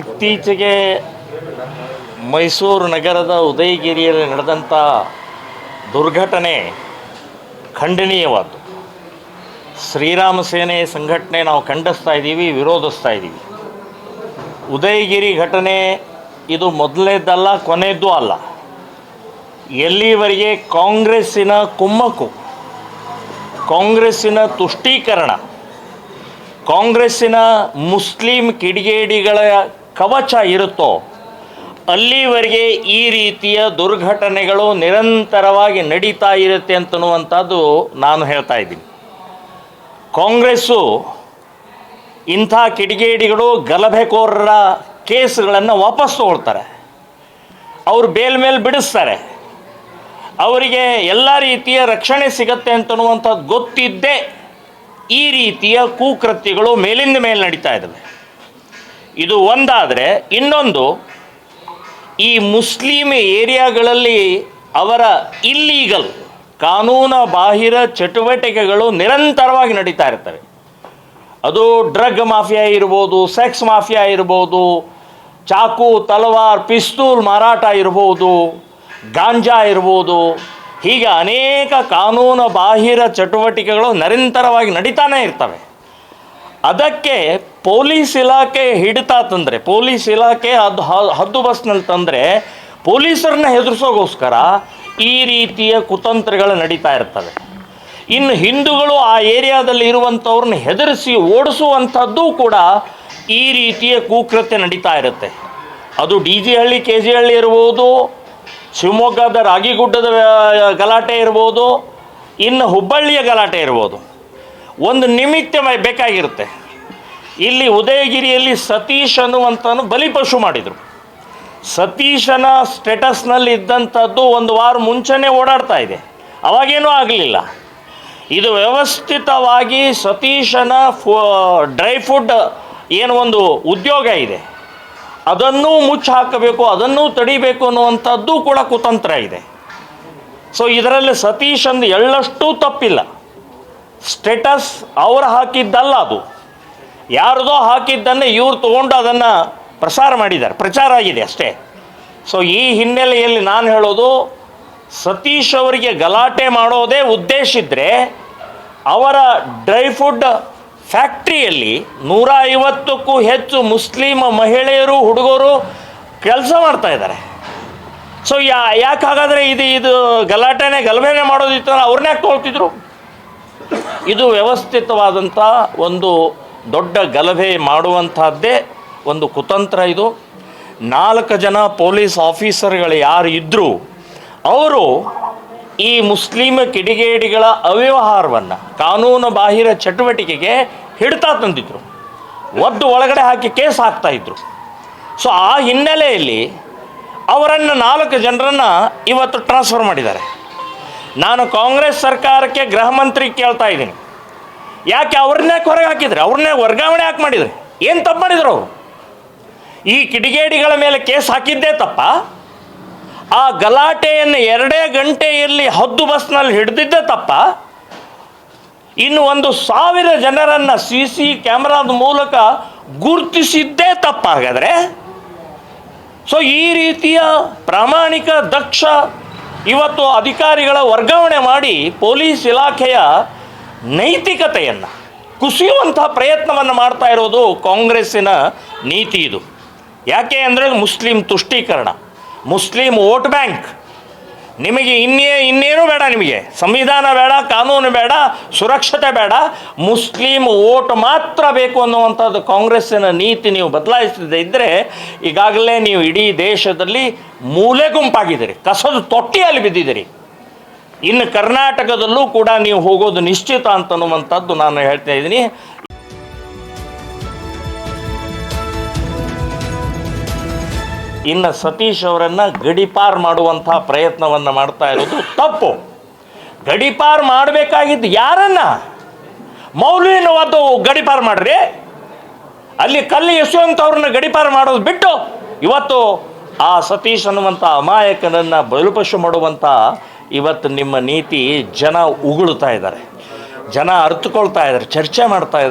ಇತ್ತೀಚೆಗೆ ಮೈಸೂರು ನಗರದ ಉದಯಗಿರಿಯಲ್ಲಿ ನಡೆದಂಥ ದುರ್ಘಟನೆ ಖಂಡನೀಯವಾದ್ದು. ಶ್ರೀರಾಮ ಸೇನೆ ಸಂಘಟನೆ ನಾವು ಖಂಡಿಸ್ತಾ ಇದ್ದೀವಿ, ವಿರೋಧಿಸ್ತಾ ಇದ್ದೀವಿ. ಉದಯಗಿರಿ ಘಟನೆ ಇದು ಮೊದಲನೇದ್ದಲ್ಲ ಕೊನೆಯದ್ದು ಅಲ್ಲ. ಎಲ್ಲಿವರೆಗೆ ಕಾಂಗ್ರೆಸ್ಸಿನ ಕುಮ್ಮಕ್ಕು, ಕಾಂಗ್ರೆಸ್ಸಿನ ತುಷ್ಟೀಕರಣ, ಕಾಂಗ್ರೆಸ್ಸಿನ ಮುಸ್ಲಿಂ ಕಿಡಿಗೇಡಿಗಳ ಕವಚ ಇರುತ್ತೋ, ಅಲ್ಲಿವರೆಗೆ ಈ ರೀತಿಯ ದುರ್ಘಟನೆಗಳು ನಿರಂತರವಾಗಿ ನಡೀತಾ ಇರುತ್ತೆ ಅಂತನ್ನುವಂಥದ್ದು ನಾನು ಹೇಳ್ತಾ ಇದ್ದೀನಿ. ಕಾಂಗ್ರೆಸ್ಸು ಇಂಥ ಕಿಡಿಗೇಡಿಗಳು ಗಲಭೆಕೋರರ ಕೇಸ್ಗಳನ್ನು ವಾಪಸ್ ತಗೊಳ್ತಾರೆ. ಅವರು ಬೇಲ್ ಮೇಲೆ ಬಿಡಿಸ್ತಾರೆ. ಅವರಿಗೆ ಎಲ್ಲ ರೀತಿಯ ರಕ್ಷಣೆ ಸಿಗತ್ತೆ ಅಂತನ್ನುವಂಥದ್ದು ಗೊತ್ತಿದ್ದೇ ಈ ರೀತಿಯ ಕುಕೃತ್ಯಗಳು ಮೇಲಿಂದ ಮೇಲೆ ನಡೀತಾ ಇದ್ದಾವೆ. ಇದು ಒಂದಾದರೆ ಇನ್ನೊಂದು, ಈ ಮುಸ್ಲಿಂ ಏರಿಯಾಗಳಲ್ಲಿ ಅವರ ಇಲ್ಲೀಗಲ್ ಕಾನೂನು ಬಾಹಿರ ಚಟುವಟಿಕೆಗಳು ನಿರಂತರವಾಗಿ ನಡೀತಾ ಇರ್ತವೆ. ಅದು ಡ್ರಗ್ ಮಾಫಿಯಾ ಇರ್ಬೋದು, ಸೆಕ್ಸ್ ಮಾಫಿಯಾ ಇರ್ಬೋದು, ಚಾಕು, ತಲವಾರ್, ಪಿಸ್ತೂಲ್ ಮಾರಾಟ ಇರ್ಬೋದು, ಗಾಂಜಾ ಇರ್ಬೋದು, ಹೀಗೆ ಅನೇಕ ಕಾನೂನು ಬಾಹಿರ ಚಟುವಟಿಕೆಗಳು ನಿರಂತರವಾಗಿ ನಡೀತಾನೆ ಇರ್ತವೆ. ಅದಕ್ಕೆ ಪೊಲೀಸ್ ಇಲಾಖೆ ಹಿಡಿತ ತಂದರೆ, ಪೊಲೀಸ್ ಇಲಾಖೆ ಅದು ಹದ್ದು ಬಸ್ನಲ್ಲಿ ತಂದರೆ ಪೊಲೀಸರನ್ನ ಹೆದರಿಸೋಗೋಸ್ಕರ ಈ ರೀತಿಯ ಕುತಂತ್ರಗಳು ನಡೀತಾ ಇರ್ತವೆ. ಇನ್ನು ಹಿಂದೂಗಳು ಆ ಏರಿಯಾದಲ್ಲಿ ಇರುವಂಥವ್ರನ್ನ ಹೆದರಿಸಿ ಓಡಿಸುವಂಥದ್ದು ಕೂಡ ಈ ರೀತಿಯ ಕುಕೃತ್ಯ ನಡೀತಾ ಇರುತ್ತೆ. ಅದು D G Halli, K G Halli ಇರ್ಬೋದು, ಶಿವಮೊಗ್ಗದ ರಾಗಿಗುಡ್ಡದ ಗಲಾಟೆ ಇರ್ಬೋದು, ಇನ್ನು ಹುಬ್ಬಳ್ಳಿಯ ಗಲಾಟೆ ಇರ್ಬೋದು. ಒಂದು ನಿಮಿತ್ತ ಬೇಕಾಗಿರುತ್ತೆ. ಇಲ್ಲಿ ಉದಯಗಿರಿಯಲ್ಲಿ ಸತೀಶ್ ಅನ್ನುವಂಥನು ಬಲಿಪಶು ಮಾಡಿದರು. ಸತೀಶನ ಸ್ಟೇಟಸ್ನಲ್ಲಿ ಇದ್ದಂಥದ್ದು ಒಂದು ವಾರ ಮುಂಚೆನೇ ಓಡಾಡ್ತಾ ಇದೆ. ಅವಾಗೇನೂ ಆಗಲಿಲ್ಲ. ಇದು ವ್ಯವಸ್ಥಿತವಾಗಿ ಸತೀಶನ ಫೋ, ಡ್ರೈ ಫುಡ್ ಏನು ಒಂದು ಉದ್ಯೋಗ ಇದೆ. ಅದನ್ನೂ ಮುಚ್ಚಿ ಹಾಕಬೇಕು, ಅದನ್ನೂ ತಡಿಬೇಕು ಅನ್ನುವಂಥದ್ದು ಕೂಡ ಕುತಂತ್ರ ಇದೆ. ಸೊ, ಇದರಲ್ಲಿ ಸತೀಶ್ ಅಂದು ಎಳ್ಳಷ್ಟೂ ತಪ್ಪಿಲ್ಲ. ಸ್ಟೇಟಸ್ ಅವ್ರು ಹಾಕಿದ್ದಲ್ಲ ಅದು. ಯಾರದೋ ಹಾಕಿದ್ದನ್ನು ಇವ್ರು ತೊಗೊಂಡು ಅದನ್ನು ಪ್ರಸಾರ ಮಾಡಿದ್ದಾರೆ. ಪ್ರಚಾರ ಆಗಿದೆ ಅಷ್ಟೇ. ಸೊ ಈ ಹಿನ್ನೆಲೆಯಲ್ಲಿ ನಾನು ಹೇಳೋದು, ಸತೀಶ್ ಅವರಿಗೆ ಗಲಾಟೆ ಮಾಡೋದೇ ಉದ್ದೇಶ ಇದ್ದರೆ ಅವರ ಡ್ರೈ ಫುಡ್ ಫ್ಯಾಕ್ಟ್ರಿಯಲ್ಲಿ ನೂರ ಐವತ್ತಕ್ಕೂ ಹೆಚ್ಚು ಮುಸ್ಲಿಂ ಮಹಿಳೆಯರು, ಹುಡುಗರು ಕೆಲಸ ಮಾಡ್ತಾ ಇದ್ದಾರೆ. ಸೊ ಯಾ ಯಾಕಾಗಾದರೆ ಇದು ಇದು ಗಲಾಟೆನೇ, ಗಲಭೆನೆ ಮಾಡೋದಿತ್ತು ಅವ್ರನ್ನೇ ಯಾಕೆ ತೊಗೊಳ್ತಿದ್ರು ಇದು ವ್ಯವಸ್ಥಿತವಾದಂಥ ಒಂದು ದೊಡ್ಡ ಗಲಭೆ ಮಾಡುವಂಥದ್ದೇ ಒಂದು ಕುತಂತ್ರ ಇದು. ನಾಲ್ಕು ಜನ ಪೊಲೀಸ್ ಆಫೀಸರ್ಗಳು ಯಾರು ಇದ್ದರೂ ಅವರು ಈ ಮುಸ್ಲಿಂ ಕಿಡಿಗೇಡಿಗಳ ಅವ್ಯವಹಾರವನ್ನು, ಕಾನೂನು ಬಾಹಿರ ಚಟುವಟಿಕೆಗೆ ಹಿಡ್ತಾ ತಂದಿದ್ದರು ಒದ್ದು ಒಳಗಡೆ ಹಾಕಿ ಕೇಸ್ ಹಾಕ್ತಾಯಿದ್ರು ಸೊ ಆ ಹಿನ್ನೆಲೆಯಲ್ಲಿ ಅವರನ್ನು ನಾಲ್ಕು ಜನರನ್ನು ಇವತ್ತು ಟ್ರಾನ್ಸ್ಫರ್ ಮಾಡಿದ್ದಾರೆ. ನಾನು ಕಾಂಗ್ರೆಸ್ ಸರ್ಕಾರಕ್ಕೆ ಗೃಹ ಮಂತ್ರಿ ಕೇಳ್ತಾ ಇದ್ದೀನಿ. ಯಾಕೆ ಅವ್ರನ್ನೇ ಹೊರಗೆ ಹಾಕಿದ್ರೆ? ಅವ್ರನ್ನೇ ವರ್ಗಾವಣೆ ಯಾಕೆ ಮಾಡಿದ್ರಿ? ಏನು ತಪ್ಪು ಮಾಡಿದ್ರು ಅವರು? ಈ ಕಿಡಿಗೇಡಿಗಳ ಮೇಲೆ ಕೇಸ್ ಹಾಕಿದ್ದೇ ತಪ್ಪ? ಆ ಗಲಾಟೆಯನ್ನು ಎರಡೇ ಗಂಟೆಯಲ್ಲಿ ಹದ್ದು ಬಸ್ನಲ್ಲಿ ಹಿಡಿದಿದ್ದೇ ತಪ್ಪ? ಇನ್ನು ಒಂದು ಸಾವಿರ ಜನರನ್ನು ಸಿ ಸಿ ಕ್ಯಾಮ್ರಾದ ಮೂಲಕ ಗುರುತಿಸಿದ್ದೇ ತಪ್ಪ ಹಾಗಾದರೆ ಸೊ ಈ ರೀತಿಯ ಪ್ರಾಮಾಣಿಕ ದಕ್ಷ ಇವತ್ತು ಅಧಿಕಾರಿಗಳ ವರ್ಗಾವಣೆ ಮಾಡಿ ಪೊಲೀಸ್ ಇಲಾಖೆಯ ನೈತಿಕತೆಯನ್ನು, ಕುಸಿಯುವಂಥ ಪ್ರಯತ್ನವನ್ನು ಮಾಡ್ತಾ ಇರೋದು ಕಾಂಗ್ರೆಸ್ಸಿನ ನೀತಿ ಇದು. ಯಾಕೆ ಅಂದರೆ ಮುಸ್ಲಿಂ ತುಷ್ಟೀಕರಣ. ಮುಸ್ಲಿಂ ವೋಟ್ ಬ್ಯಾಂಕ್ ನಿಮಗೆ ಇನ್ನೇ, ಇನ್ನೇನು ಬೇಡ ನಿಮಗೆ. ಸಂವಿಧಾನ ಬೇಡ, ಕಾನೂನು ಬೇಡ, ಸುರಕ್ಷತೆ ಬೇಡ. ಮುಸ್ಲಿಂ ಓಟ್ ಮಾತ್ರ ಬೇಕು ಅನ್ನುವಂಥದ್ದು ಕಾಂಗ್ರೆಸ್ಸಿನ ನೀತಿ ನೀವು ಬದಲಾಯಿಸದೇ ಇದ್ದರೆ ಈಗಾಗಲೇ ನೀವು ಇಡೀ ದೇಶದಲ್ಲಿ ಮೂಲೆ ಗುಂಪಾಗಿದ್ದೀರಿ. ಕಸದ ತೊಟ್ಟಿಯಲ್ಲಿ ಬಿದ್ದಿದ್ದೀರಿ. ಇನ್ನು ಕರ್ನಾಟಕದಲ್ಲೂ ಕೂಡ ನೀವು ಹೋಗೋದು ನಿಶ್ಚಿತ ಅಂತನ್ನುವಂಥದ್ದು ನಾನು ಹೇಳ್ತಾ ಇದ್ದೀನಿ. ಇನ್ನು ಸತೀಶ್ ಅವರನ್ನು ಗಡಿಪಾರ್ ಮಾಡುವಂಥ ಪ್ರಯತ್ನವನ್ನು ಮಾಡ್ತಾ ಇರೋದು ತಪ್ಪು. ಗಡಿಪಾರ್ ಮಾಡಬೇಕಾಗಿದ್ದು ಯಾರನ್ನ? ಮೌಲ್ಯನ ಒದ್ದು ಗಡಿಪಾರ್ ಮಾಡ್ರಿ. ಅಲ್ಲಿ ಕಲ್ಲಿ ಯಶವಂತವ್ರನ್ನ ಗಡಿಪಾರ್ ಮಾಡೋದು ಬಿಟ್ಟು ಇವತ್ತು ಆ ಸತೀಶ್ ಅನ್ನುವಂಥ ಅಮಾಯಕನನ್ನು ಬಲುಪಶು ಮಾಡುವಂಥ ಇವತ್ತು ನಿಮ್ಮ ನೀತಿ ಜನ ಉಗುಳ್ತಾ ಇದ್ದಾರೆ. ಜನ ಅರ್ಥಕೊಳ್ತಾ ಇದ್ದಾರೆ, ಚರ್ಚೆ ಮಾಡ್ತಾ ಇದ್ದಾರೆ.